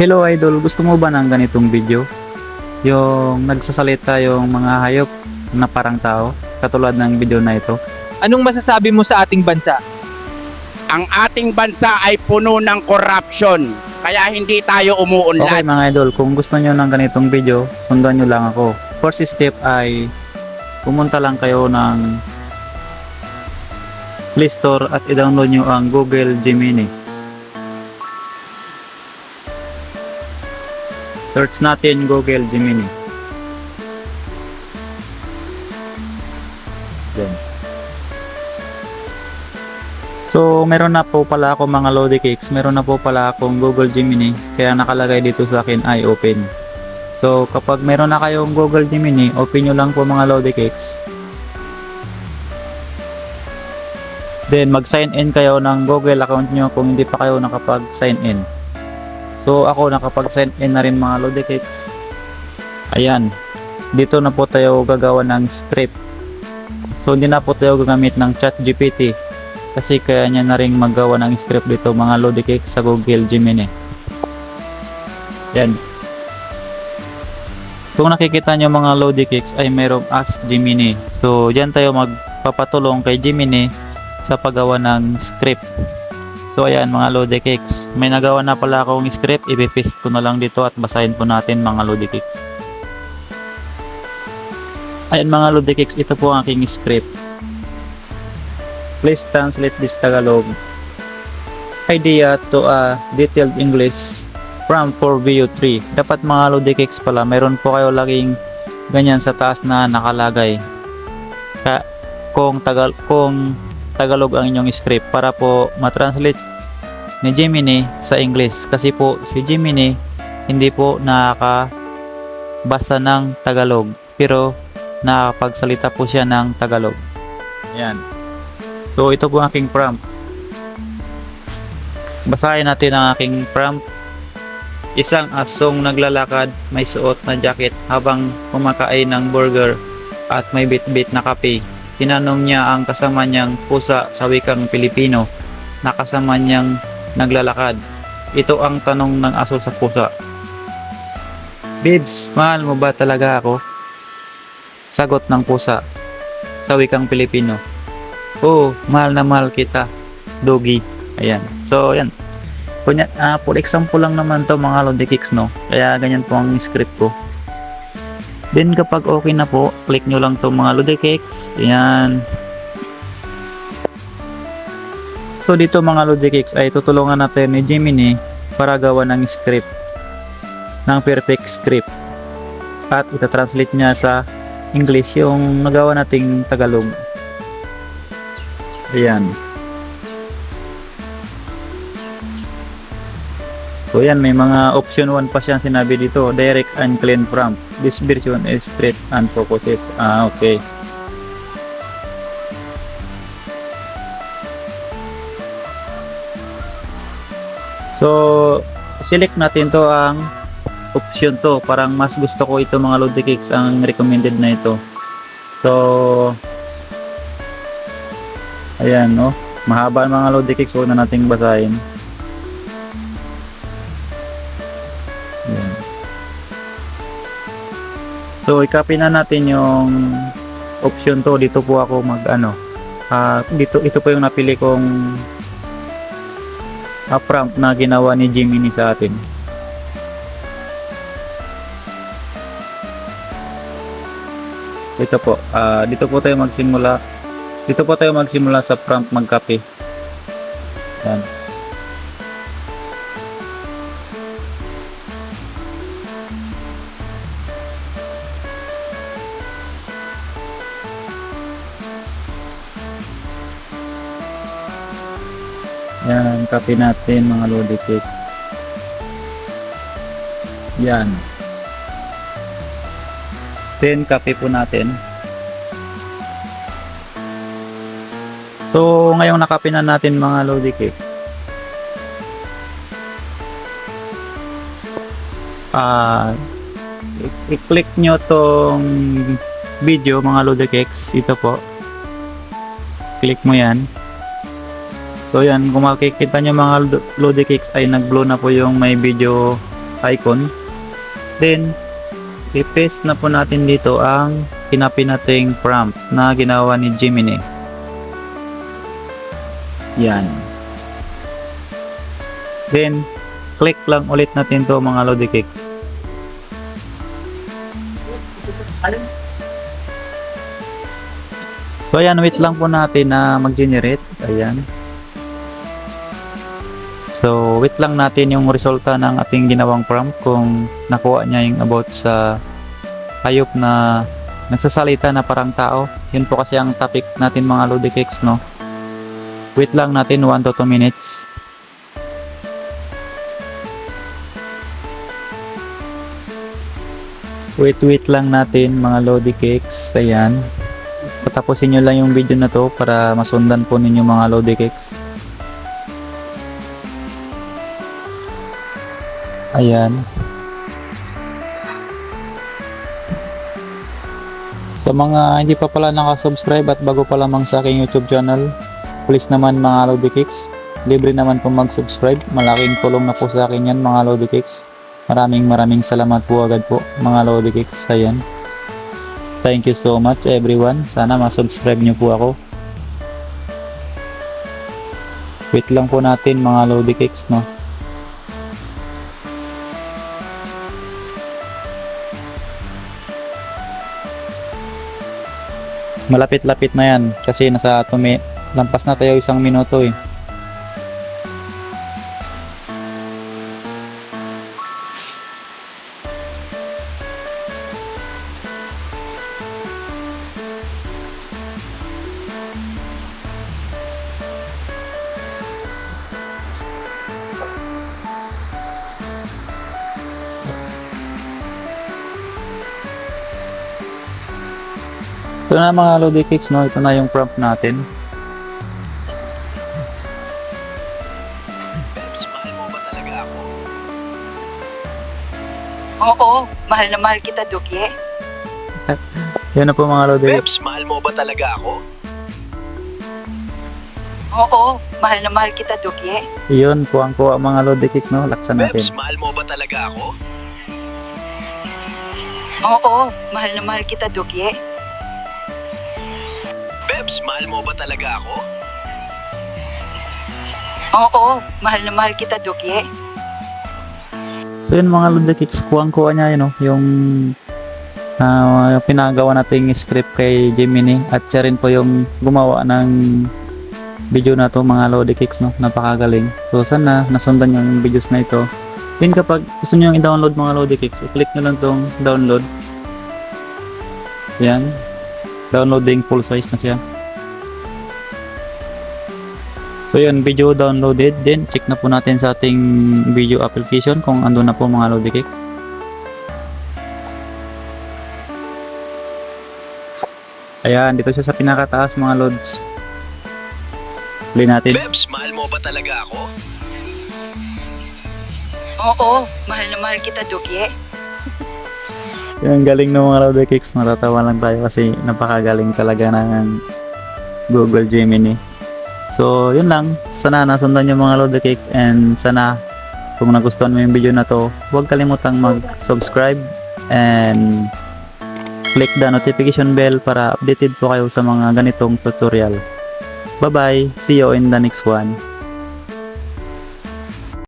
Hello idol, gusto mo ba ng ganitong video? Yung nagsasalita yung mga hayop na parang tao, katulad ng video na ito. Anong masasabi mo sa ating bansa? ang ating bansa ay puno ng corruption. Kaya hindi tayo Okay umuunlad. mga idol, kung gusto nyo ng ganitong video, sundan nyo lang ako. First step ay pumunta lang kayo ng Play Store at i-download nyo ang Google Gemini. Search natin Google Gemini. Yan. So, meron na po pala ako mga Lodi Cakes. Meron na po pala akong Google Gemini. Kaya nakalagay dito sa akin ay open. So, kapag meron na kayong Google Gemini, open nyo lang po mga Lodi Cakes. Then, mag-sign in kayo ng Google account nyo kung hindi pa kayo nakapag-sign in. So, ako nakapag-sign in na rin mga Lodi Cakes. Ayan. Dito na po tayo gagawa ng script. So, hindi na po tayo gagamit ng chat GPT kasi kaya niya na rin magawa ng script dito mga Lodi Cake sa Google Gemini. Yan. Kung nakikita nyo mga Lodi Cakes ay mayroong Ask Gemini. So, diyan tayo magpapatulong kay Gemini sa paggawa ng script. So, ayan mga Lodi Cakes. May nagawa na pala akong script. Ipipaste ko na lang dito at basahin po natin mga Lodi Cakes. Ayan mga Lodi Cakes, ito po ang aking script. Please translate this Tagalog idea to a detailed English from 4VU 3. Dapat mga Lodikix pala, meron po kayo laging ganyan sa taas na nakalagay. Ka kung tagal kung Tagalog ang inyong script para po matranslate ni Gemini sa English kasi po si Gemini hindi po nakakabasa ng Tagalog pero nakapagsalita po siya ng Tagalog. Yan. So ito po ang aking prompt. Basahin natin ang aking prompt. Isang asong naglalakad, may suot na jacket habang kumakain ng burger at may bit-bit na kape. Tinanong niya ang kasama niyang pusa sa wikang Pilipino na kasama niyang naglalakad. Ito ang tanong ng aso sa pusa. Bibs, mahal mo ba talaga ako? Sagot ng pusa sa wikang Pilipino. Oo, mahal na mahal kita. Doggy. Ayan. So, ayan. Kunya, ah, for example lang naman to mga Lodi Kicks, no? Kaya ganyan po ang script ko. Then kapag okay na po, click nyo lang to mga Lodi Kicks. Ayan. So dito mga Lodi Kicks ay tutulungan natin ni Gemini para gawa ng script. Ng perfect script. At ita-translate niya sa English yung nagawa nating Tagalog. Ayan. So yan, may mga option 1 pa siyang sinabi dito. Direct and clean prompt. This version is straight and focuses. Ah, okay. So, select natin to ang option to. Parang mas gusto ko ito mga Lodi Cakes ang recommended na ito. So, ayan no. Mahaba ang mga Lodi Cakes. Huwag na nating basahin. So, i-copy na natin yung option to. Dito po ako mag ano. ah, dito ito po yung napili kong ah, prompt na ginawa ni Gemini sa atin. Dito po, ah, dito po tayo magsimula. Dito po tayo magsimula sa prompt mag-copy. Yan. Copy natin mga Lodi Cakes. Yan. Then, copy po natin. So, ngayong nakapy na natin mga Lodi Cakes. Ah, i- i-click nyo tong video mga Lodi Cakes. Ito po. Click mo yan. So yan, kung makikita nyo mga Lodi Cakes ay nag-blow na po yung may video icon. Then, i-paste na po natin dito ang kinapin nating prompt na ginawa ni Gemini. Yan. Then, click lang ulit natin to mga Lodi Cakes. So ayan, wait lang po natin na mag-generate. Ayan. So wait lang natin yung resulta ng ating ginawang prompt kung nakuha niya yung about sa hayop na nagsasalita na parang tao. Yun po kasi ang topic natin mga Lodi Cakes, no? Wait lang natin 1 to 2 minutes. Wait, wait lang natin mga Lodi Cakes. Ayan. Patapusin nyo lang yung video na to para masundan po ninyo mga Lodi Cakes. Ayan. Sa mga hindi pa pala nakasubscribe at bago pa lamang sa aking YouTube channel, please naman mga Lodi Cakes, libre naman po mag-subscribe. Malaking tulong na po sa akin yan mga Lodi Cakes. Maraming maraming salamat po agad po mga Lodi Cakes. Ayan. Thank you so much everyone. Sana ma-subscribe nyo po ako. Wait lang po natin mga Lodi Cakes no. Malapit-lapit na yan kasi nasa tumi lampas na tayo isang minuto eh. Ito na mga Lodi Cakes, no? Ito na yung prompt natin. Peps, mahal mo ba talaga ako? Oo, mahal na mahal kita, Dugye. Yan na po mga Lodi. Peps, mahal mo ba talaga ako? Oo, mahal na mahal kita, Dugye. Yun po ang kuha mga Lodi Cakes, no? Laksan natin. Peps, mahal mo ba talaga ako? Oo, mahal na mahal kita, Dugye. Peps, mahal mo ba talaga ako? Oo, mahal na mahal kita, Dugye. So yun mga Lodi Cakes, kuha-kuha niya yun, no? Yung ah, pinagawa nating script kay Gemini at siya rin po yung gumawa ng video na to mga Lodi Cakes, no? Napakagaling. So sana nasundan yung videos na ito. Then kapag gusto nyo i-download mga Lodi Cakes, i-click nyo lang tong download. Yan. Downloading full size na siya. So yun, video downloaded. Then check na po natin sa ating video application kung ando na po mga Lodi Cakes. Ayan, dito siya sa pinakataas mga lods. Play natin. Peps, mahal mo ba talaga ako? Oo, mahal na mahal kita, Dugye. Yung galing ng mga Lodi Cakes, matatawa lang tayo kasi napakagaling talaga ng Google Gemini. So, yun lang. Sana nasundan yung mga Lodi Cakes and sana kung nagustuhan mo yung video na to, huwag kalimutang mag-subscribe and click the notification bell para updated po kayo sa mga ganitong tutorial. Bye-bye! See you in the next one.